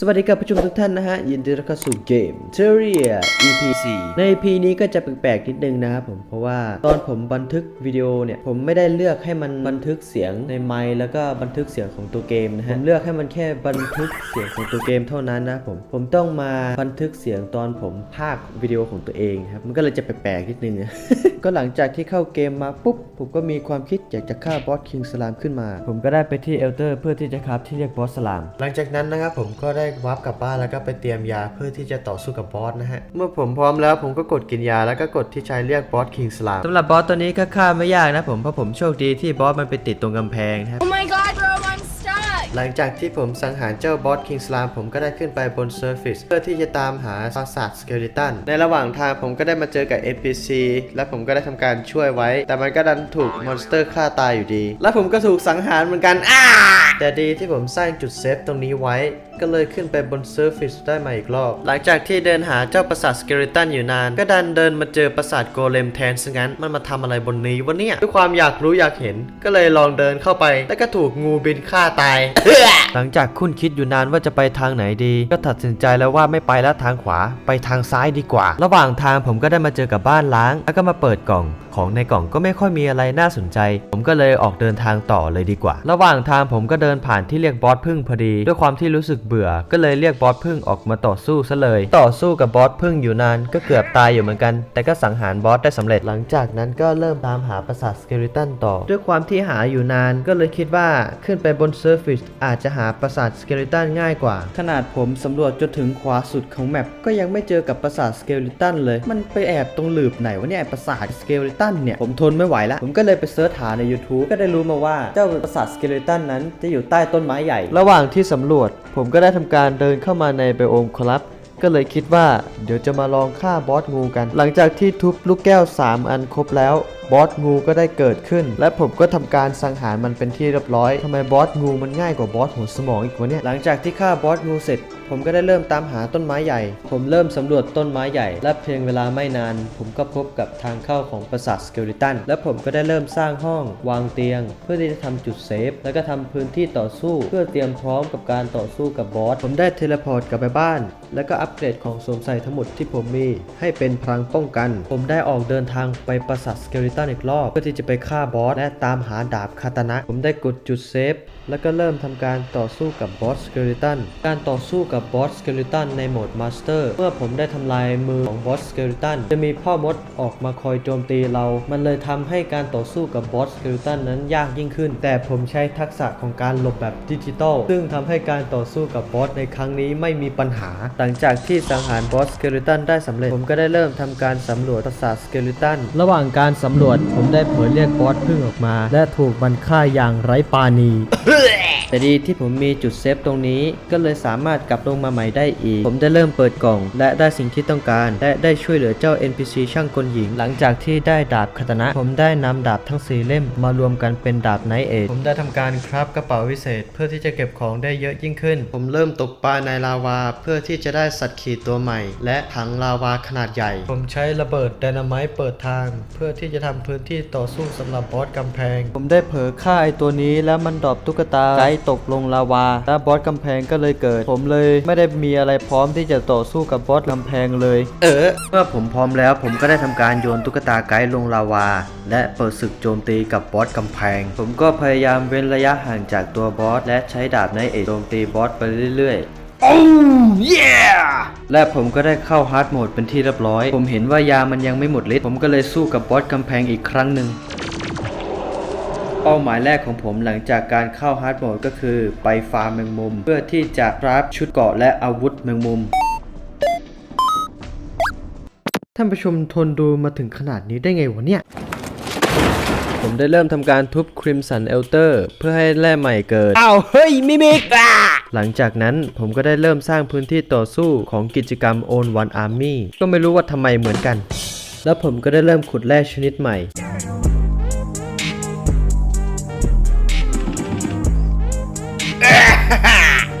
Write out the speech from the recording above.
สวัสดีครับผู้ชมทุกท่านนะฮะ ยินดีต้อนรับเข้าสู่เกม Terraria EP 4ใน EP นี้ก็จะแปลกๆนิดนึงนะครับผมเพราะว่าตอนผมบันทึกวิดีโอเนี่ย ผมไม่ได้เลือกให้มันบันทึกเสียงในไมค์แล้วก็บันทึกเสียงของตัวเกมนะฮะผมเลือกให้มันแค่บันทึกเสียงของตัวเกมเท่านั้นนะผมผมต้องมาบันทึกเสียงตอนผมพากย์วิดีโอของตัวเองครับมันก็เลยจะแปลกๆนิดนึงก็หลังจากที่เข้าเกมมาปุ๊บผมก็มีความคิดอยากจะฆ่าบอสคิงสลามขึ้นมา ผมก็ได้ไปที่เอลเตอร์เพื่อที่จะครับที่เรียกบอสสลามหลังจากนั้นนะครับผมก็ได้วาร์ปกลับบ้านแล้วก็ไปเตรียมยาเพื่อที่จะต่อสู้กับบอสนะฮะ เมื่อผมพร้อมแล้วผมก็กดกินยาแล้วก็กดที่ใช้เรียกบอสคิงสลามสำหรับบอสตัวนี้ก็ฆ่าไม่ยากนะผมเพราะผมโชคดีที่บอสมันไปติดตรงกำแพงนะครับ Oh my god, bro, I'm stuck! หลังจากที่ผมสังหารเจ้าบอสคิงสลามผมก็ได้ขึ้นไปบนเซอร์ฟิสเพื่อที่จะตามหาปราสาทสเกลิตันในระหว่างทางผมก็ได้มาเจอกับ NPC และผมก็ได้ทำการช่วยไว้ แต่มันก็ดันถูกมอนสเตอร์ฆ่าตายอยู่ดี และผมก็ถูกสังหารเหมือนกันอ้าแต่ดีที่ผมสร้างจุดเซฟตรงนี้ไว้ ก็เลยขึ้นไปบนเซอร์ฟิสได้มาอีกรอบ หลังจากที่เดินหาเจ้าปราสาทสเกลิตันอยู่นาน ก็ดันเดินมาเจอปราสาทโกเลมแทนซะงั้นมันมาทำอะไรบนนี้วะเนี่ยด้วยความอยากรู้อยากเห็น ก็เลยลองเดินเข้าไป แล้วก็ถูกงูบินฆ่าตาย หลังจากคุณคิดอยู่นานว่าจะไปทางไหนดี ก็ตัดสินใจแล้วว่าไม่ไปแล้วทางขวา ไปทางซ้ายดีกว่า ระหว่างทางผมก็ได้มาเจอกับบ้านล้าง แล้วก็มาเปิดกล่องของในกล่องก็ไม่ค่อยมีอะไรน่าสนใจ ผมก็เลยออกเดินทางต่อเลยดีกว่า ระหว่างทางผมก็เดินผ่านที่เรียกบอสพึ่งพอดี ด้วยความที่รู้สึกเบื่อ ก็เลยเรียกบอสพึ่งออกมาต่อสู้ซะเลย ต่อสู้กับบอสพึ่งอยู่นานก็เกือบตายอยู่เหมือนกัน แต่ก็สังหารบอสได้สำเร็จหลังจากนั้นก็เริ่มตามหาปราสาทสเกลิตันต่อ ด้วยความที่หาอยู่นานก็เลยคิดว่าขึ้นไปบนเซิร์ฟฟิสอาจจะหาปราสาทสเกลิตันง่ายกว่า ขนาดผมสำรวจจนถึงขวาสุดของแมปก็ยังไม่เจอกับปราสาทสเกลิตันเลย มันไปแอบตรงหลืบไหนวะเนี่ยไอ้ปราสาทสเกลิตันเนี่ยผมทนไม่ไหวแล้วผมก็เลยไปเสิร์ชหาใน YouTube ก็ได้รู้มาว่าเจ้าปราสาทสเกลิตันนั้นจะอยู่ใต้ต้นไม้ใหญ่ ระหว่างที่สำรวจผมก็ได้ทำการเดินเข้ามาในไบโอมคอลับ ก็เลยคิดว่าเดี๋ยวจะมาลองฆ่าบอสงูกัน หลังจากที่ทุบลูกแก้ว 3 อันครบแล้วบอสงูก็ได้เกิดขึ้น และผมก็ทำการสังหารมันเป็นที่เรียบร้อยทำไมบอสงูมันง่ายกว่าบอสหัวสมองอีกวะเนี่ยหลังจากที่ฆ่าบอสงูเสร็จ ผมก็ได้เริ่มตามหาต้นไม้ใหญ่ ผมเริ่มสำรวจต้นไม้ใหญ่ และเพียงเวลาไม่นาน ผมก็พบกับทางเข้าของปราสาทสเกลิตันและผมก็ได้เริ่มสร้างห้อง วางเตียง เพื่อที่จะทำจุดเซฟ แล้วก็ทำพื้นที่ต่อสู้ เพื่อเตรียมพร้อมกับการต่อสู้กับบอสผมได้เทเลพอร์ตกลับไปบ้านแล้วก็อัปเกรดของสวมใส่ทั้งหมดที่ผมมีให้เป็นพลังป้องกัน ผมได้ออกเดินทางไปปราสาทสเกลิตันอีกรอบ เพื่อที่จะไปฆ่าบอสและตามหาดาบคาตานะ ผมได้กดจุดเซฟ แล้วก็เริ่มทำการต่อสู้กับบอสสเกลิตัน การต่อสู้กับบอสสเกลิตันในโหมดมาสเตอร์ เมื่อผมได้ทำลายมือของบอสสเกลิตันจะมีพ่อมดออกมาคอยโจมตีเรา มันเลยทำให้การต่อสู้กับบอสสเกลิตันนั้นยากยิ่งขึ้น แต่ผมใช้ทักษะของการหลบแบบดิจิตอลซึ่งทำให้การต่อสู้กับบอสในครั้งนี้ไม่มีปัญหาหลังจากที่สังหารบอสสเกลิตันได้สำเร็จ ผมก็ได้เริ่มทำการสำรวจปราสาทสเกลิตัน ระหว่างการสำรวจผมได้เผยเรียกบอสพึ่งออกมา และถูกมันฆ่าอย่างไร้ปราณี แต่ดีที่ผมมีจุดเซฟตรงนี้ ก็เลยสามารถกลับลงมาใหม่ได้อีก ผมได้เริ่มเปิดกล่อง และได้สิ่งที่ต้องการ และได้ช่วยเหลือเจ้า NPC ช่างกลหญิง หลังจากที่ได้ดาบคาตนะ ผมได้นำดาบทั้ง4เล่มมารวมกันเป็นดาบไนเอทผมได้ทำการคราฟกระเป๋าวิเศษ เพื่อที่จะเก็บของได้เยอะยิ่งขึ้น ผมเริ่มตกปลาในลาวาเพื่อที่จะได้สัตว์ขีดตัวใหม่ และถังลาวาขนาดใหญ่ ผมใช้ระเบิดไดนาไมต์เปิดทาง เพื่อที่จะทำพื้นที่ต่อสู้สำหรับบอสกำแพง ผมได้เผลอฆ่าไอตัวนี้แล้วมันดรอปตุ๊กตาไกด์ตกลงลาวา และบอสกำแพงก็เลยเกิด ผมเลยไม่ได้มีอะไรพร้อมที่จะต่อสู้กับบอสกำแพงเลย เออ เมื่อผมพร้อมแล้วผมก็ได้ทำการโยนตุ๊กตาไกด์ลงลาวา และเปิดศึกโจมตีกับบอสกำแพง ผมก็พยายามเว้นระยะห่างจากตัวบอสและใช้ดาบในเอกโจมตีบอสไปเรื่อยๆ Oh yeah และผมก็ได้เข้าฮาร์ดโหมดเป็นที่เรียบร้อย ผมเห็นว่ายามันยังไม่หมดฤทธิ์ผมก็เลยสู้กับบอสกำแพงอีกครั้งหนึ่งเป้าหมายแรกของผมหลังจากการเข้าฮาร์ดโหมดก็คือ ไปฟาร์มแมงมุม เพื่อที่จะรับชุดเกาะและอาวุธแมงมุมท่านผู้ชมทนดูมาถึงขนาดนี้ได้ไงวะเนี่ย ผมได้เริ่มทำการทุบคริมสันเอลเตอร์เพื่อให้แร่ใหม่เกิด อ้าวเฮ้ยมิมิกหลังจากนั้นผมก็ได้เริ่มสร้างพื้นที่ต่อสู้ของกิจกรรม Own One Army ก็ไม่รู้ว่าทำไมเหมือนกัน แล้วผมก็ได้เริ่มขุดแร่ชนิดใหม่